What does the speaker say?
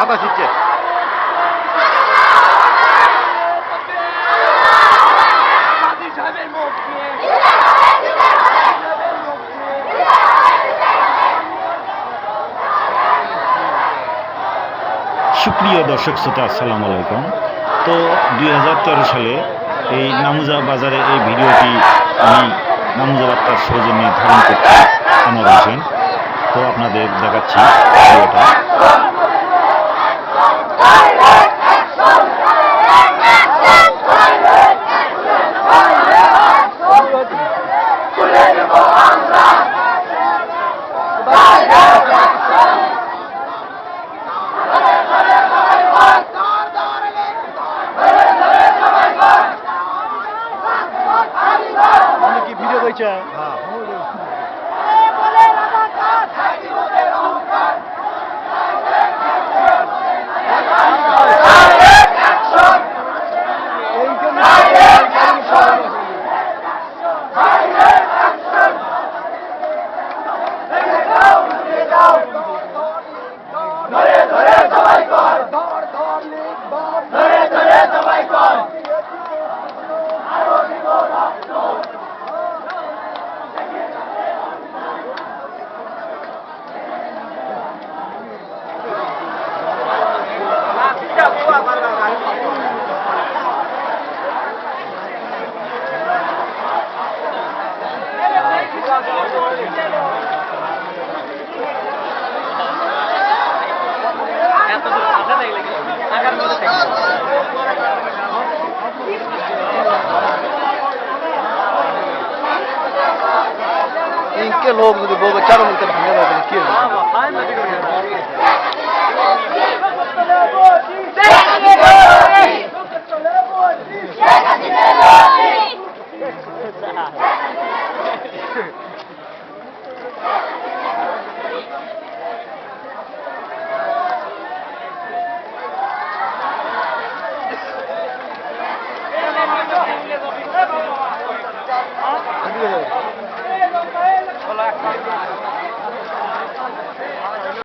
বাতাস দিচ্ছে সুপ্রিয় দর্শক শ্রোতা, আসসালামু আলাইকুম। তো দুই হাজার তেরো সালে এই নামুজা বাজারে এই ভিডিওটি আমি নামুজা বার্তার সৌজন্যে ধারণ করছি। আমার হোসেন তো আপনাদের দেখাচ্ছি ভিডিওটা। 你就回去啊。इनके लोग जो मिलते हैं।